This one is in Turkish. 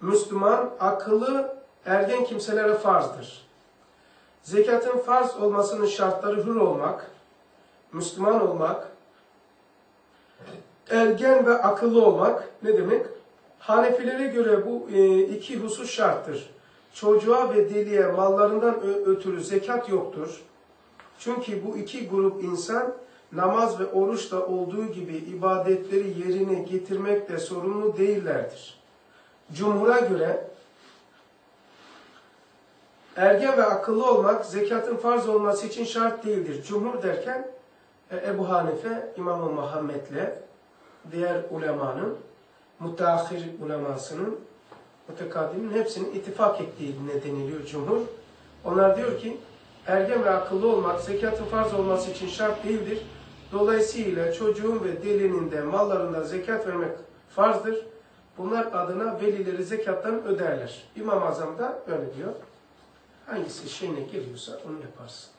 Müslüman, akıllı, ergen kimselere farzdır. Zekatın farz olmasının şartları hür olmak, Müslüman olmak, ergen ve akıllı olmak ne demek? Hanefilere göre bu e, iki husus şarttır. Çocuğa ve deliye mallarından ötürü zekat yoktur. Çünkü bu iki grup insan namaz ve oruçta olduğu gibi ibadetleri yerine getirmekle sorumlu değillerdir. Cumhur'a göre ergen ve akıllı olmak zekatın farz olması için şart değildir. Cumhur derken e, Ebu Hanife, İmam-ı Muhammed'le diğer ulemanın, mutahhir ulemasının, mutekaddimin hepsinin ittifak ettiğine deniliyor cumhur. Onlar diyor ki ergen ve akıllı olmak zekatın farz olması için şart değildir. Dolayısıyla çocuğun ve delinin de mallarından zekat vermek farzdır. Bunlar adına velileri zekattan öderler. İmam-ı Azam da öyle diyor. Hangisi şeyine geliyorsa onu yaparsın.